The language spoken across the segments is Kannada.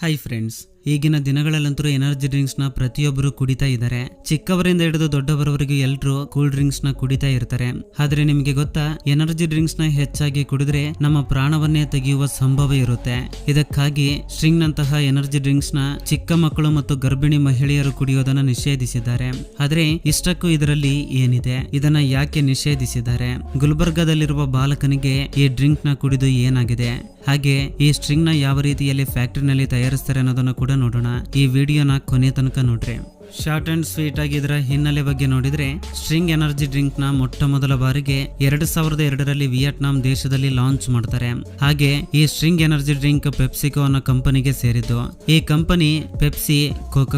ಹೈ ಫ್ರೆಂಡ್ಸ್ ಈಗಿನ ದಿನಗಳಲ್ಲಂತೂ ಎನರ್ಜಿ ಡ್ರಿಂಕ್ಸ್ನ ಪ್ರತಿಯೊಬ್ಬರು ಕುಡಿತಾ ಇದ್ದಾರೆ. ಚಿಕ್ಕವರಿಂದ ಹಿಡಿದು ದೊಡ್ಡವರವರೆಗೂ ಎಲ್ಲರೂ ಕೂಲ್ ಡ್ರಿಂಕ್ಸ್ನ ಕುಡಿತಾ ಇರ್ತಾರೆ. ಆದ್ರೆ ನಿಮ್ಗೆ ಗೊತ್ತಾ ಎನರ್ಜಿ ಡ್ರಿಂಕ್ಸ್ನ ಹೆಚ್ಚಾಗಿ ಕುಡಿದ್ರೆ ನಮ್ಮ ಪ್ರಾಣವನ್ನೇ ತೆಗೆಯುವ ಸಂಭವ ಇರುತ್ತೆ. ಇದಕ್ಕಾಗಿ ಸ್ಟ್ರಿಂಗ್ ನಂತಹ ಎನರ್ಜಿ ಡ್ರಿಂಕ್ಸ್ನ ಚಿಕ್ಕ ಮಕ್ಕಳು ಮತ್ತು ಗರ್ಭಿಣಿ ಮಹಿಳೆಯರು ಕುಡಿಯೋದನ್ನ ನಿಷೇಧಿಸಿದ್ದಾರೆ. ಆದ್ರೆ ಇಷ್ಟಕ್ಕೂ ಇದರಲ್ಲಿ ಏನಿದೆ? ಇದನ್ನ ಯಾಕೆ ನಿಷೇಧಿಸಿದ್ದಾರೆ? ಗುಲ್ಬರ್ಗಾದಲ್ಲಿರುವ ಬಾಲಕನಿಗೆ ಈ ಡ್ರಿಂಕ್ನ ಕುಡಿದು ಏನಾಗಿದೆ? ಹಾಗೆ ಈ ಸ್ಟ್ರಿಂಗ್ನ ಯಾವ ರೀತಿಯಲ್ಲಿ ಫ್ಯಾಕ್ಟರಿನಲ್ಲಿ ತಯಾರಿಸ್ತಾರೆ ಅನ್ನೋದನ್ನ ಕೂಡ ನೋಡೋಣ. ಈ ವಿಡಿಯೋನ ಕೊನೆ ತನಕ ನೋಡ್ರಿ. ಶಾರ್ಟ್ ಅಂಡ್ ಸ್ವೀಟ್ ಆಗಿ ಹಿನ್ನೆಲೆ ಬಗ್ಗೆ ನೋಡಿದ್ರೆ ಸ್ಟ್ರಿಂಗ್ ಎನರ್ಜಿ ಡ್ರಿಂಕ್ನ ಮೊಟ್ಟ ಮೊದಲ ಬಾರಿಗೆ ಎರಡ್ ಸಾವಿರದ ಎರಡರಲ್ಲಿ ವಿಯೆಟ್ನಾಂ ದೇಶದಲ್ಲಿ ಲಾಂಚ್ ಮಾಡ್ತಾರೆ. ಹಾಗೆ ಈ ಸ್ಟ್ರಿಂಗ್ ಎನರ್ಜಿ ಡ್ರಿಂಕ್ ಪೆಪ್ಸಿಕೋ ಅನ್ನೋ ಕಂಪನಿಗೆ ಸೇರಿದ್ದು. ಈ company Pepsi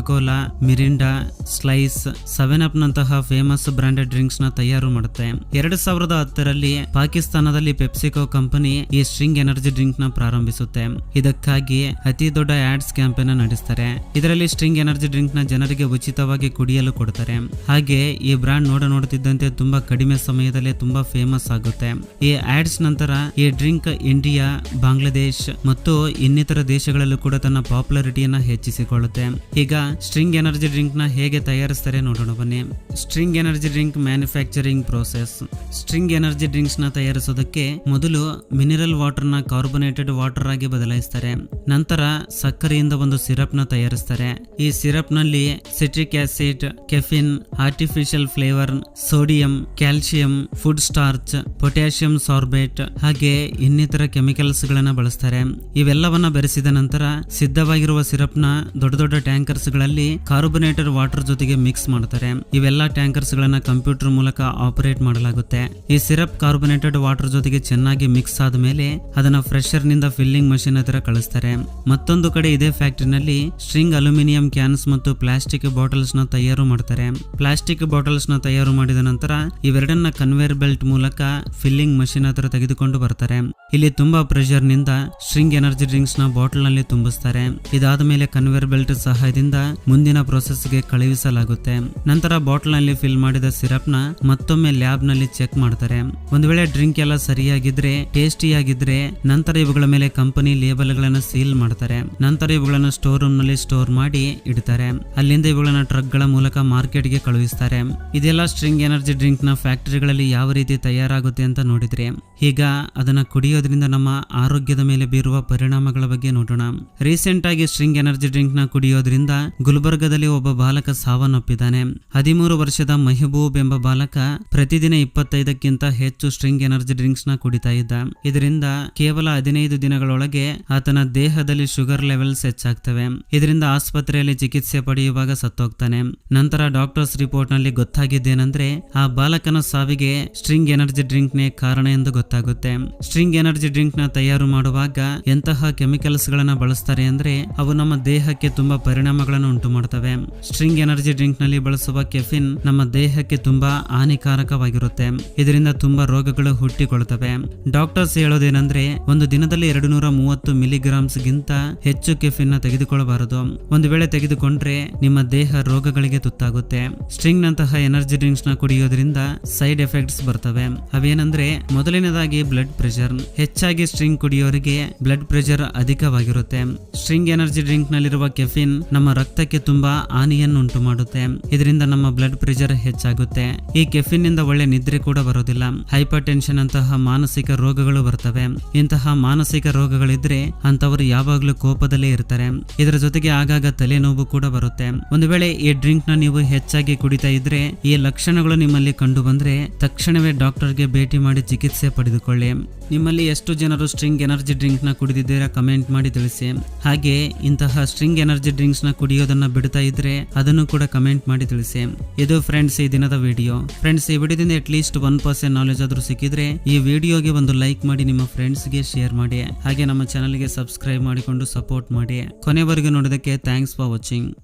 cola Mirinda slice seven up ನಂತಹ ಫೇಮಸ್ ಬ್ರಾಂಡೆಡ್ ಡ್ರಿಂಕ್ಸ್ನ ತಯಾರು ಮಾಡುತ್ತೆ. ಎರಡ್ ಸಾವಿರದ ಹತ್ತರಲ್ಲಿ ಪಾಕಿಸ್ತಾನದಲ್ಲಿ ಪೆಪ್ಸಿಕೋ ಕಂಪನಿ ಈ ಸ್ಟ್ರಿಂಗ್ ಎನರ್ಜಿ ಡ್ರಿಂಕ್ನ ಪ್ರಾರಂಭಿಸುತ್ತೆ. ಇದಕ್ಕಾಗಿ ಅತಿ ದೊಡ್ಡ ಆಡ್ಸ್ ಕ್ಯಾಂಪೇನ್ ನಡೆಸ್ತಾರೆ. ಇದರಲ್ಲಿ ಸ್ಟ್ರಿಂಗ್ ಎನರ್ಜಿ ಡ್ರಿಂಕ್ನ ಜನರಿಗೆ ಉಚಿತವಾಗಿ ಕುಡಿಯಲು ಕೊಡ್ತಾರೆ. ಹಾಗೆ ಈ ಬ್ರಾಂಡ್ ನೋಡ ನೋಡುತ್ತಿದ್ದಂತೆ ತುಂಬಾ ಕಡಿಮೆ ಸಮಯದಲ್ಲೇ ತುಂಬಾ ಫೇಮಸ್ ಆಗುತ್ತೆ. ಈ ಆಡ್ಸ್ ನಂತರ ಈ ಡ್ರಿಂಕ್ ಇಂಡಿಯಾ, ಬಾಂಗ್ಲಾದೇಶ್ ಮತ್ತು ಇನ್ನಿತರ ದೇಶಗಳಲ್ಲೂ ಕೂಡ ತನ್ನ ಪಾಪ್ಯುಲಾರಿಟಿಯನ್ನ ಹೆಚ್ಚಿಸಿಕೊಳ್ಳುತ್ತೆ. ಈಗ ಸ್ಟ್ರಿಂಗ್ ಎನರ್ಜಿ ಡ್ರಿಂಕ್ನ ಹೇಗೆ ತಯಾರಿಸ್ತಾರೆ ನೋಡೋಣ ಬನ್ನಿ. Sting energy drink manufacturing process. Sting energy ಡ್ರಿಂಕ್ಸ್ನ ತಯಾರಿಸೋದಕ್ಕೆ ಮೊದಲು ಮಿನರಲ್ ವಾಟರ್ನ ಕಾರ್ಬೊನೇಟೆಡ್ ವಾಟರ್ ಆಗಿ ಬದಲಾಯಿಸ್ತಾರೆ. ನಂತರ ಸಕ್ಕರೆಯಿಂದ ಒಂದು ಸಿರಪ್ನ ತಯಾರಿಸ್ತಾರೆ. ಈ ಸಿರಪ್ನಲ್ಲಿ citric acid caffeine artificial flavour sodium calcium food starch potassium sorbate ಹಾಗೆ ಇನ್ನಿತರ ಕೆಮಿಕಲ್ಸ್ ಗಳನ್ನ ಬಳಸ್ತಾರೆ. ಇವೆಲ್ಲವನ್ನ ಬೆರೆಸಿದ ನಂತರ ಸಿದ್ಧವಾಗಿರುವ ಸಿರಪ್ನ ದೊಡ್ಡ ದೊಡ್ಡ ಟ್ಯಾಂಕರ್ಸ್ಗಳಲ್ಲಿ ಕಾರ್ಬೊನೇಟೆಡ್ ವಾಟರ್ ಜೊತೆಗೆ ಮಿಕ್ಸ್ ಮಾಡ್ತಾರೆ. ಇವೆಲ್ಲ ಟ್ಯಾಂಕರ್ಸ್ ಗಳನ್ನ ಕಂಪ್ಯೂಟರ್ ಮೂಲಕ ಆಪರೇಟ್ ಮಾಡಲಾಗುತ್ತೆ. ಈ ಸಿರಪ್ ಕಾರ್ಬೊನೇಟೆಡ್ ವಾಟರ್ ಜೊತೆಗೆ ಚೆನ್ನಾಗಿ ಮಿಕ್ಸ್ ಆದ ಮೇಲೆ ಅದನ್ನ ಫ್ರೆಶರ್ನಿಂದ ಫಿಲ್ಲಿಂಗ್ ಮಷಿನ್ ಹತ್ರ ಕಳಿಸ್ತಾರೆ. ಮತ್ತೊಂದು ಕಡೆ ಇದೇ ಫ್ಯಾಕ್ಟರಿನಲ್ಲಿ ಸ್ಟ್ರಿಂಗ್ ಅಲ್ಯೂಮಿನಿಯಂ ಕ್ಯಾನ್ಸ್ ಮತ್ತು ಪ್ಲಾಸ್ಟಿಕ್ ಬಾಟಲ್ಸ್ನ ತಯಾರು ಮಾಡ್ತಾರೆ. ಪ್ಲಾಸ್ಟಿಕ್ ಬಾಟಲ್ಸ್ನ ತಯಾರು ಮಾಡಿದ ನಂತರ ಇವೆರಡನ್ನ ಕನ್ವೇರ್ ಬೆಲ್ಟ್ ಮೂಲಕ ಫಿಲ್ಲಿಂಗ್ ಮಷಿನ್ ಹತ್ರ ತೆಗೆದುಕೊಂಡು ಬರ್ತಾರೆ. ಇಲ್ಲಿ ತುಂಬಾ ಪ್ರೆಷರ್ನಿಂದ ಸ್ಟ್ರಿಂಗ್ ಎನರ್ಜಿ ಡ್ರಿಂಕ್ಸ್ನ ಬಾಟಲ್ನಲ್ಲಿ ತುಂಬಿಸ್ತಾರೆ. ಇದಾದ ಮೇಲೆ ಕನ್ವೇರ್ ಬೆಲ್ಟ್ ಸಹಾಯದಿಂದ ಮುಂದಿನ ಪ್ರೊಸೆಸ್ಗೆ ಕಳುಹಿಸಲಾಗುತ್ತೆ. ನಂತರ ಬಾಟಲ್ನಲ್ಲಿ ಫಿಲ್ ಮಾಡಿದ ಸಿರಪ್ನ ಮತ್ತೊಮ್ಮೆ ಲ್ಯಾಬ್ನಲ್ಲಿ ಚೆಕ್ ಮಾಡ್ತಾರೆ. ಒಂದು ವೇಳೆ ಡ್ರಿಂಕ್ ಎಲ್ಲ ಸರಿಯಾಗಿದ್ರೆ ಟೇಸ್ಟಿ ಆಗಿದ್ರೆ ನಂತರ ಇವುಗಳ ಮೇಲೆ ಕಂಪನಿ ಲೇಬಲ್ ಗಳನ್ನ ಸೀಲ್ ಮಾಡ್ತಾರೆ. ನಂತರ ಇವುಗಳನ್ನ ಸ್ಟೋರ್ ರೂಮ್ನಲ್ಲಿ ಸ್ಟೋರ್ ಮಾಡಿ ಇಡ್ತಾರೆ. ಅಲ್ಲಿಂದ ಇವುಗಳನ್ನ ಟ್ರಕ್ಗಳ ಮೂಲಕ ಮಾರ್ಕೆಟ್ಗೆ ಕಳುಹಿಸ್ತಾರೆ. ಇದೆಲ್ಲ ಸ್ಟ್ರಿಂಗ್ ಎನರ್ಜಿ ಡ್ರಿಂಕ್ನ ಫ್ಯಾಕ್ಟರಿಗಳಲ್ಲಿ ಯಾವ ರೀತಿ ತಯಾರಾಗುತ್ತೆ ಅಂತ ನೋಡಿದ್ರೆ, ಈಗ ಅದನ್ನ ಕುಡಿಯೋದ್ರಿಂದ ನಮ್ಮ ಆರೋಗ್ಯದ ಮೇಲೆ ಬೀರುವ ಪರಿಣಾಮಗಳ ಬಗ್ಗೆ ನೋಡೋಣ. ರೀಸೆಂಟ್ ಆಗಿ ಸ್ಟ್ರಿಂಗ್ ಎನರ್ಜಿ ಡ್ರಿಂಕ್ನ ಕುಡಿಯೋದ್ರಿಂದ ಗುಲ್ಬರ್ಗದಲ್ಲಿ ಒಬ್ಬ ಬಾಲಕ ಸಾವನ್ನಪ್ಪಿದ್ದಾನೆ. ಹದಿಮೂರು ವರ್ಷದ ಮೆಹಬೂಬ್ ಎಂಬ ಬಾಲಕ ಪ್ರತಿದಿನ ಇಪ್ಪತ್ತೈದಕ್ಕಿಂತ ಹೆಚ್ಚು ಸ್ಟ್ರಿಂಗ್ ಎನರ್ಜಿ ಡ್ರಿಂಕ್ಸ್ನ ಕುಡಿತಾ ಇದ್ದ. ಇದರಿಂದ ಕೇವಲ ಹದಿನೈದು ದಿನಗಳೊಳಗೆ ಆತನ ದೇಹದಲ್ಲಿ ಶುಗರ್ ಲೆವೆಲ್ಸ್ ಹೆಚ್ಚಾಗ್ತವೆ. ಇದರಿಂದ ಆಸ್ಪತ್ರೆಯಲ್ಲಿ ಚಿಕಿತ್ಸೆ ಪಡೆಯುವಾಗ ಸತ್ತೋಗ್ತಾನೆ ನಂತರ ಡಾಕ್ಟರ್ಸ್ ರಿಪೋರ್ಟ್ನಲ್ಲಿ ಗೊತ್ತಾಗಿದ್ದೇನೆಂದ್ರೆ, ಆ ಬಾಲಕನ ಸಾವಿಗೆ ಸ್ಟ್ರಿಂಗ್ ಎನರ್ಜಿ ಡ್ರಿಂಕ್ ನೇ ಕಾರಣ ಎಂದು ಗೊತ್ತಾಗುತ್ತೆ. ಸ್ಟ್ರಿಂಗ್ ಎನರ್ಜಿ ಡ್ರಿಂಕ್ನ ತಯಾರು ಮಾಡುವಾಗ ಎಂತಹ ಕೆಮಿಕಲ್ಸ್ ಗಳನ್ನ ಬಳಸ್ತಾರೆ ಅಂದ್ರೆ, ಅವು ನಮ್ಮ ದೇಹಕ್ಕೆ ತುಂಬಾ ಪರಿಣಾಮಗಳನ್ನು ಉಂಟು ಮಾಡ್ತವೆ ಸ್ಟ್ರಿಂಗ್ ಎನರ್ಜಿ ಡ್ರಿಂಕ್ನಲ್ಲಿ ಬಳಸುವ ಕೆಫಿನ್ ನಮ್ಮ ದೇಹಕ್ಕೆ ತುಂಬಾ ಹಾನಿಕಾರಕವಾಗಿರುತ್ತೆ. ಇದರಿಂದ ತುಂಬಾ ರೋಗಗಳು ಹುಟ್ಟಿಕೊಳ್ಳುತ್ತವೆ. ಡಾಕ್ಟರ್ಸ್ ಹೇಳೋದೇನೆಂದ್ರೆ, ಒಂದು ದಿನದಲ್ಲಿ ಎರಡು ನೂರ ಮೂವತ್ತು ಮಿಲಿಗ್ರಾಮ್ಸ್ ಗಿಂತ ಹೆಚ್ಚು ಕೆಫಿನ್ನ ತೆಗೆದುಕೊಳ್ಳಬಾರದು. ಒಂದು ವೇಳೆ ತೆಗೆದುಕೊಂಡ್ರೆ, ನಿಮ್ಮ ದೇಹ ರೋಗಗಳಿಗೆ ತುತ್ತಾಗುತ್ತೆ. ಸ್ಟ್ರಿಂಗ್ ನಂತಹ ಎನರ್ಜಿ ಡ್ರಿಂಕ್ಸ್ನ ಕುಡಿಯೋದ್ರಿಂದ ಸೈಡ್ ಎಫೆಕ್ಟ್ಸ್ ಬರ್ತವೆ. ಅವೇನಂದ್ರೆ ಮೊದಲನೇದಾಗಿ ಬ್ಲಡ್ ಪ್ರೆಷರ್. ಹೆಚ್ಚಾಗಿ ಸ್ಟ್ರಿಂಗ್ ಕುಡಿಯೋರಿಗೆ ಬ್ಲಡ್ ಪ್ರೆಷರ್ ಅಧಿಕವಾಗಿರುತ್ತೆ. ಸ್ಟ್ರಿಂಗ್ ಎನರ್ಜಿ ಡ್ರಿಂಕ್ ನಲ್ಲಿರುವ ಕೆಫಿನ್ ನಮ್ಮ ರಕ್ತಕ್ಕೆ ತುಂಬಾ ಹಾನಿಯನ್ನುಂಟು ಮಾಡುತ್ತೆ ಇದರಿಂದ ನಮ್ಮ ಬ್ಲಡ್ ಪ್ರೆಷರ್ ಹೆಚ್ಚಾಗುತ್ತೆ. ಈ ಕೆಫಿನ್ನಿಂದ ಒಳ್ಳೆ ನಿದ್ರೆ ಕೂಡ ಬರೋದಿಲ್ಲ. ಹೈಪರ್ ಟೆನ್ಷನ್ ಅಂತಹ ಮಾನಸಿಕ ರೋಗಗಳು ಬರ್ತವೆ. ಇಂತಹ ಮಾನಸಿಕ ರೋಗಗಳಿದ್ರೆ ಅಂತವರು ಯಾವಾಗಲೂ ಕೋಪದಲ್ಲೇ ಇರ್ತಾರೆ. ಇದರ ಜೊತೆಗೆ ಆಗಾಗ ತಲೆನೋವು ಕೂಡ ಬರುತ್ತೆ. ಒಂದು ಈ ಡ್ರಿಂಕ್ನ ನೀವು ಹೆಚ್ಚಾಗಿ ಕುಡಿತಾ ಇದ್ರೆ, ಈ ಲಕ್ಷಣಗಳು ನಿಮ್ಮಲ್ಲಿ ಕಂಡು ಬಂದ್ರೆ, ತಕ್ಷಣವೇ ಡಾಕ್ಟರ್ಗೆ ಭೇಟಿ ಮಾಡಿ ಚಿಕಿತ್ಸೆ ಪಡೆದುಕೊಳ್ಳಿ. ನಿಮ್ಮಲ್ಲಿ ಎಷ್ಟು ಜನರು ಸ್ಟ್ರಿಂಗ್ ಎನರ್ಜಿ ಡ್ರಿಂಕ್ನ ಕುಡಿದಿದ್ದೀರಾ ಕಮೆಂಟ್ ಮಾಡಿ ತಿಳಿಸಿ. ಹಾಗೆ, ಇಂತಹ ಸ್ಟ್ರಿಂಗ್ ಎನರ್ಜಿ ಡ್ರಿಂಕ್ಸ್ನ ಕುಡಿಯೋದನ್ನ ಬಿಡ್ತಾ ಇದ್ರೆ, ಅದನ್ನು ಕೂಡ ಕಮೆಂಟ್ ಮಾಡಿ ತಿಳಿಸಿ. ಇದು ಫ್ರೆಂಡ್ಸ್ ಈ ದಿನದ ವಿಡಿಯೋ ಫ್ರೆಂಡ್ಸ್ ಈ ವಿಡಿಯೋದಿಂದ at least one percent knowledge ಆದ್ರೂ ಸಿಕ್ಕಿದ್ರೆ, ಈ ವಿಡಿಯೋಗೆ ಒಂದು ಲೈಕ್ ಮಾಡಿ ನಿಮ್ಮ ಫ್ರೆಂಡ್ಸ್ಗೆ ಶೇರ್ ಮಾಡಿ. ಹಾಗೆ ನಮ್ಮ ಚಾನಲ್ಗೆ ಸಬ್ಸ್ಕ್ರೈಬ್ ಮಾಡಿಕೊಂಡು ಸಪೋರ್ಟ್ ಮಾಡಿ. ಕೊನೆವರೆಗೂ ನೋಡೋದಕ್ಕೆ ಥ್ಯಾಂಕ್ಸ್ ಫಾರ್ ವಾಚಿಂಗ್